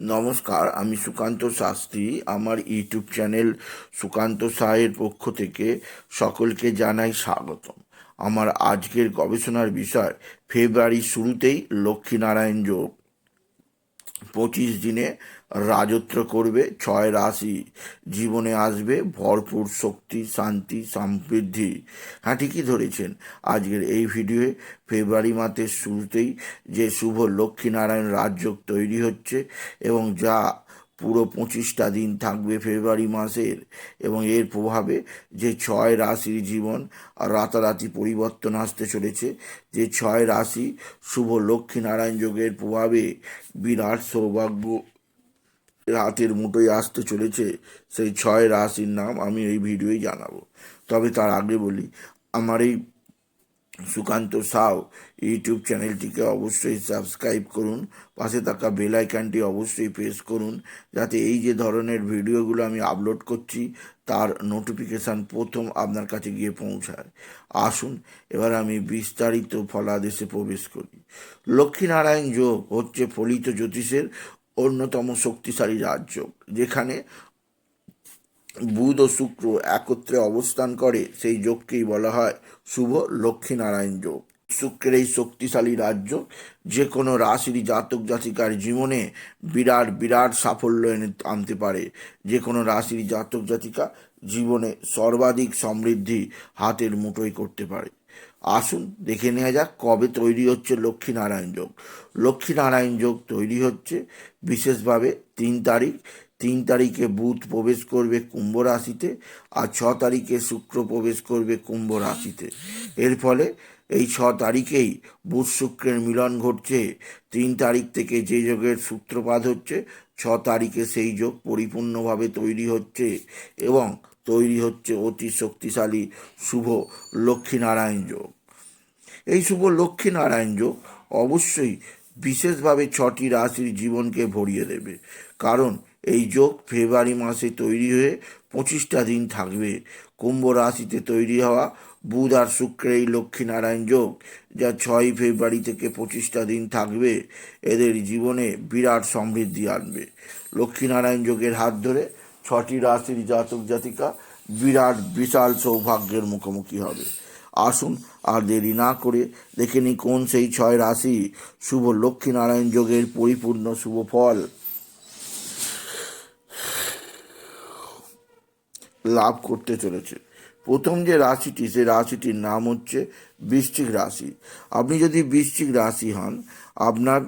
নমস্কার, আমি সুকান্ত শাস্ত্রী। আমার ইউটিউব চ্যানেল সুকান্ত সাহের পক্ষ থেকে সকলকে জানাই স্বাগতম। আমার আজকের গবেষণার বিষয়, ফেব্রুয়ারির শুরুতেই লক্ষ্মীনারায়ণ যোগ। পঁচিশ দিনে রাজত্ব করবে, ছয় রাশি জীবনে আসবে, ভরপুর শক্তি, শান্তি, সমৃদ্ধি। হ্যাঁ ঠিকই ধরেছেন। আজকের এই ভিডিওয়ে ফেব্রুয়ারি মাসের শুরুতেই যে শুভ লক্ষ্মীনারায়ণ রাজযোগ তৈরি হচ্ছে এবং যা পুরো পঁচিশটা দিন থাকবে ফেব্রুয়ারি মাসের এবং এর প্রভাবে যে ছয় রাশির জীবন আর রাতারাতি পরিবর্তন আসতে চলেছে, যে ছয় রাশি শুভ লক্ষ্মীনারায়ণ যোগের প্রভাবে বিরাট সৌভাগ্য রাতের মুঠোয় আসতে চলেছে, সেই ছয় রাশির নাম আমি এই ভিডিওই জানাব। তবে তার আগে বলি, আমার এই সুকান্ত সাউ ইউটিউব চ্যানেলটিকে অবশ্যই সাবস্ক্রাইব করুন। পাশে থাকা বেল আইকনটি অবশ্যই প্রেস করুন, যাতে এই যে ধরনের ভিডিওগুলো আমি আপলোড করছি, তার নোটিফিকেশান প্রথম আপনার কাছে গিয়ে পৌঁছায়। আসুন, এবার আমি বিস্তারিত ফলাদেশে প্রবেশ করি। লক্ষ্মীনারায়ণ যোগ হচ্ছে ফলিত জ্যোতিষের অন্যতম শক্তিশালী রাজ্য যেখানে বুধ ও শুক্র একত্রে অবস্থান করে, সেই যোগকেই বলা হয় শুভ লক্ষ্মীনারায়ণ যোগ। শুক্রের এই শক্তিশালী রাজ্য যে কোনো রাশির জাতক জাতিকার জীবনে বিরাট বিরাট সাফল্য এনে আনতে পারে। যে কোনো রাশির জাতক জাতিকা জীবনে সর্বাধিক সমৃদ্ধি হাতের মুঠোয় করতে পারে। আসুন দেখে নেওয়া যাক কবে তৈরি হচ্ছে লক্ষ্মীনারায়ণ যোগ। লক্ষ্মীনারায়ণ যোগ তৈরি হচ্ছে বিশেষভাবে তিন তারিখ তিন তারিখে বুধ প্রবেশ করবে কুম্ভ রাশিতে আর ছ তারিখে শুক্র প্রবেশ করবে কুম্ভ রাশিতে। এর ফলে এই ছ তারিখেই বুধ শুক্রের মিলন ঘটছে। তিন তারিখ থেকে যে যোগের সূত্রপাত হচ্ছে, ছ তারিখে সেই যোগ পরিপূর্ণভাবে তৈরি হচ্ছে এবং তৈরি হচ্ছে অতি শক্তিশালী শুভ লক্ষ্মীনারায়ণ যোগ। এই শুভ লক্ষ্মীনারায়ণ যোগ অবশ্যই বিশেষভাবে ছটি রাশির জীবনকে ভরিয়ে দেবে। কারণ এই যোগ ফেব্রুয়ারি মাসে তৈরি হয়ে পঁচিশটা দিন থাকবে। কুম্ভ রাশিতে তৈরি হওয়া বুধ আর শুক্রের এই লক্ষ্মীনারায়ণ যোগ যা ছয় ফেব্রুয়ারি থেকে পঁচিশটা দিন থাকবে, এদের জীবনে বিরাট সমৃদ্ধি আনবে। লক্ষ্মীনারায়ণ যোগের হাত ধরে ছটি রাশির জাতক জাতিকা বিরাট বিশাল সৌভাগ্যের মুখোমুখি হবে। আসুন আর দেরি না করে দেখে নিই কোন সেই ছয় রাশি শুভ লক্ষ্মীনারায়ণ যোগের পরিপূর্ণ শুভ ফল। লাভ করতে চলেছে। প্রথম যে রাশিটি, সে রাশিটির নাম হচ্ছে বৃশ্চিক রাশি। আপনি যদি বৃশ্চিক রাশি হন, আপনার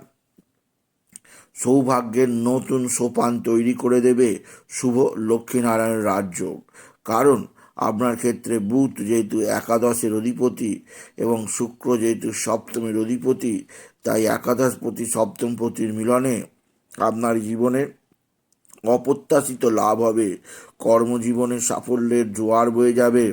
সৌভাগ্যের নতুন সোপান তৈরি করে দেবে শুভ লক্ষ্মীনারায়ণ রাজযোগ কারণ আপনার ক্ষেত্রে বুধ যেহেতু একাদশের অধিপতি এবং শুক্র যেহেতু সপ্তমের অধিপতি, তাই একাদশ প্রতি সপ্তম প্রতির মিলনে আপনার জীবনে অপ্রত্যাশিত লাভ হবে। কর্মজীবনে সাফল্যের জোয়ার বয়ে যাবে।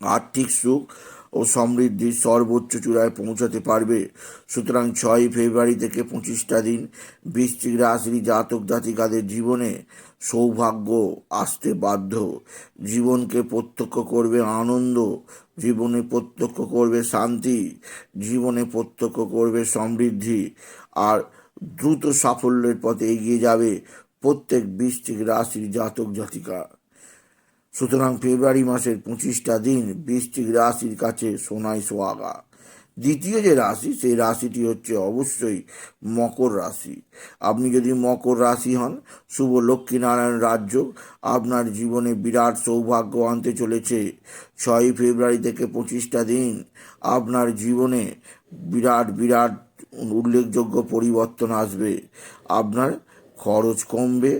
আর্থিক সুখ ও সমৃদ্ধির সর্বোচ্চ চূড়ায় পৌঁছাতে পারবে। সুতরাং ছয়ই ফেব্রুয়ারি থেকে পঁচিশটা দিন বৃশ্চিক রাশির জাতক জাতিকাদের জীবনে সৌভাগ্য আসতে বাধ্য। জীবনকে প্রত্যক্ষ করবে আনন্দ, জীবনে প্রত্যক্ষ করবে শান্তি, জীবনে প্রত্যক্ষ করবে সমৃদ্ধি। আর দ্রুত সাফল্যের পথে এগিয়ে যাবে। প্রত্যেক বৃশ্চিক রাশির জাতক জাতিকা। সুতরাং ফেব্রুয়ারি মাসের পঁচিশটা দিন বৃষ্টিক রাশির কাছে সোনাই সোয়াগা দ্বিতীয় যে রাশি, সেই রাশিটি হচ্ছে অবশ্যই মকর রাশি। আপনি যদি মকর রাশি হন, শুভ লক্ষ্মীনারায়ণ রাজ্য, আপনার জীবনে বিরাট সৌভাগ্য আনতে চলেছে। ছয়ই ফেব্রুয়ারি থেকে পঁচিশটা দিন আপনার জীবনে বিরাট বিরাট উল্লেখযোগ্য পরিবর্তন আসবে। আপনার খরচ কমবে,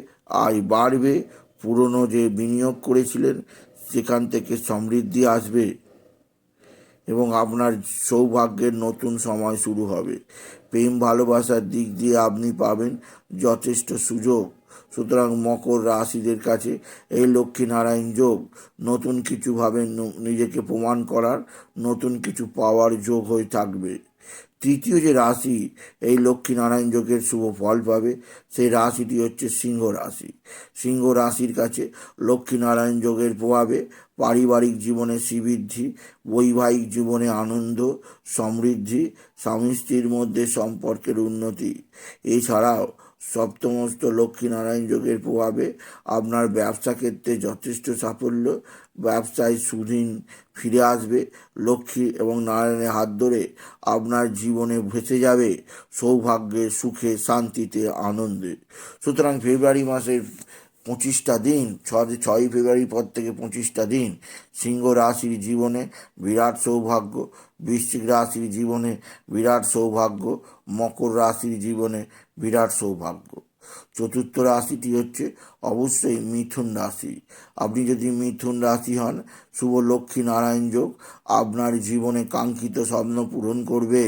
আয় বাড়বে। পুরনো যে বিনিয়োগ করেছিলেন, সেখান থেকে সমৃদ্ধি আসবে এবং আপনার সৌভাগ্যের নতুন সময় শুরু হবে। প্রেম ভালোবাসার দিক দিয়ে আপনি পাবেন যথেষ্ট সুযোগ। সুতরাং মকর রাশিদের কাছে এই লক্ষ্মীনারায়ণ যোগ, নতুন কিছুভাবে নিজেকে প্রমাণ করার নতুন কিছু পাওয়ার যোগ হয়ে থাকবে। তৃতীয় যে রাশি, এই লক্ষ্মীনারায়ণ যোগের শুভ ফল পাবে, সেই রাশিটি হচ্ছে সিংহ রাশি। সিংহ রাশির কাছে লক্ষ্মীনারায়ণ যোগের প্রভাবে পারিবারিক জীবনে শ্রীবৃদ্ধি, বৈবাহিক জীবনে আনন্দ, সমৃদ্ধি স্বামী স্ত্রীর মধ্যে সম্পর্কের উন্নতি। এছাড়াও সপ্তমস্ত লক্ষ্মীনারায়ণ যোগের প্রভাবে আপনার ব্যবসা ক্ষেত্রে যথেষ্ট সাফল্য। ব্যবসায় সুদিন ফিরে আসবে। লক্ষ্মী এবং নারায়ণের হাত ধরে আপনার জীবনে ভেসে যাবে সৌভাগ্যে, সুখে, শান্তিতে, আনন্দে। সুতরাং ফেব্রুয়ারি মাসের পঁচিশটা দিন, ছয় ছয়ই ফেব্রুয়ারির পর থেকে পঁচিশটা দিন সিংহ রাশির জীবনে বিরাট সৌভাগ্য, বৃশ্চিক রাশির জীবনে বিরাট সৌভাগ্য, মকর রাশির জীবনে বিরাট সৌভাগ্য। চতুর্থ রাশিটি হচ্ছে অবশ্যই মিথুন রাশি। আপনি যদি মিথুন রাশি হন শুভ লক্ষ্মী নারায়ণ যোগ। আপনার জীবনে কাঙ্ক্ষিত স্বপ্ন পূরণ করবে।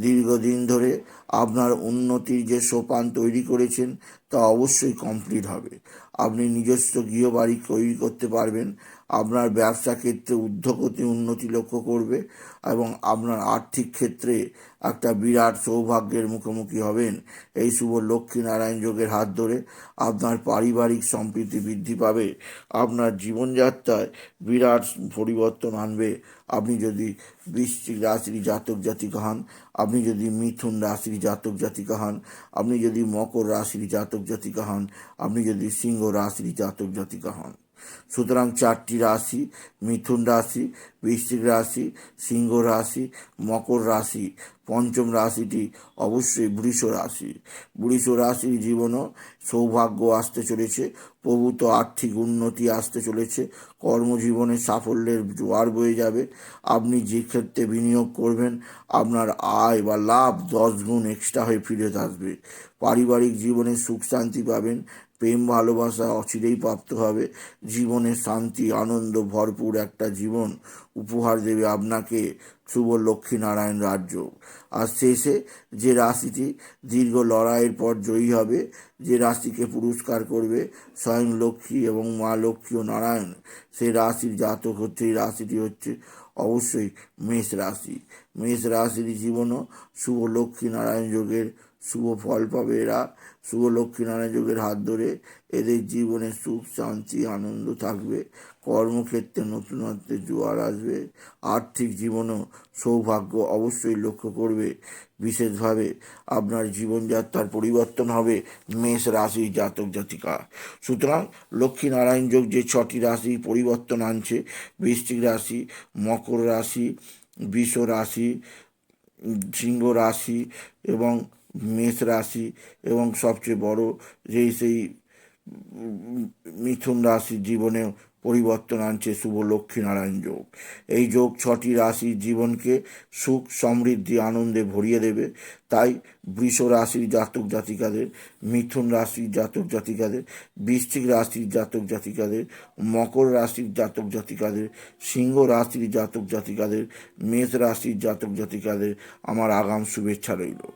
দীর্ঘদিন ধরে আপনার উন্নতির যে সোপান তৈরি করেছেন, তা অবশ্যই কমপ্লিট হবে। আপনি নিজস্ব গৃহবাড়ি তৈরি করতে পারবেন। আপনার ব্যবসা ক্ষেত্রে ঊর্ধ্বগতি উন্নতি লক্ষ্য করবে এবং আপনার আর্থিক ক্ষেত্রে একটা বিরাট সৌভাগ্যের মুখোমুখি হবেন। এই শুভ লক্ষ্মী নারায়ণ যোগের হাত ধরে আপনার পারিবারিক সম্প্রীতি বৃদ্ধি পাবে। আপনার জীবনযাত্রায় বিরাট পরিবর্তন আনবে। আপনি যদি বৃশ্চিক রাশির জাতক জাতিকা হন, আপনি যদি মিথুন রাশির জাতক জাতিকা হন, আপনি যদি মকর রাশির জাতক জাতিকা হন, আপনি যদি সিংহ রাশির জাতক জাতিকা হন। সুতরাং চারটি রাশি, মিথুন রাশি, বৃশ্চিক রাশি, সিংহ রাশি, মকর রাশি, পঞ্চম রাশিটি অবশ্যই বৃষ রাশি। বৃষ রাশির জীবনও সৌভাগ্য আসতে চলেছে প্রভূত আর্থিক উন্নতি আসতে চলেছে, কর্মজীবনে সাফল্যের জোয়ার বয়ে যাবে, আপনি যে ক্ষেত্রে বিনিয়োগ করবেন, আপনার আয় বা লাভ দশ গুণ এক্সট্রা হয়ে ফিরে আসবে। পারিবারিক জীবনে সুখ শান্তি পাবেন প্রেম, ভালোবাসা অচিরেই প্রাপ্ত হবে। জীবনে শান্তি, আনন্দ, ভরপুর একটা জীবন উপহার দেবে আপনাকে শুভ লক্ষ্মী নারায়ণ রাজ্য। আর শেষে যে রাশিটি দীর্ঘ লড়াইয়ের পর জয়ী হবে, যে রাশিকে পুরস্কার করবে স্বয়ং লক্ষ্মী এবং মা লক্ষ্মী ও নারায়ণ, সেই রাশির জাতক হচ্ছে, এই রাশিটি হচ্ছে অবশ্যই মেষ রাশি। মেষ রাশির জীবনও শুভ লক্ষ্মী নারায়ণ যোগের শুভ ফল পাবে এরা। শুভ লক্ষ্মীনারায়ণ যোগের হাত ধরে এদের জীবনে সুখ, শান্তি, আনন্দ থাকবে। কর্মক্ষেত্রে নতুনত্বের জোয়ার আসবে। আর্থিক জীবনও সৌভাগ্য অবশ্যই লক্ষ্য করবে। বিশেষভাবে আপনার জীবনযাত্রার পরিবর্তন হবে মেষ রাশি জাতক জাতিকা। সুতরাং লক্ষ্মীনারায়ণ যোগ যে ছটি রাশি পরিবর্তন আনছে বৃষ্টিক রাশি, মকর রাশি, বিষ রাশি, সিংহ রাশি এবং মেষ রাশি এবং সবচেয়ে বড় যেই সেই মিথুন রাশির জীবনে পরিবর্তন আনছে শুভ লক্ষ্মীনারায়ণ যোগ। এই যোগ ছটি রাশির জীবনকে সুখ, সমৃদ্ধি, আনন্দে ভরিয়ে দেবে। তাই বৃষ রাশির জাতক জাতিকাদের, মিথুন রাশির জাতক জাতিকাদের, বৃশ্চিক রাশির জাতক জাতিকাদের, মকর রাশির জাতক জাতিকাদের, সিংহ রাশির জাতক জাতিকাদের, মেষ রাশির জাতক জাতিকাদের আমার আগাম শুভেচ্ছা রইল।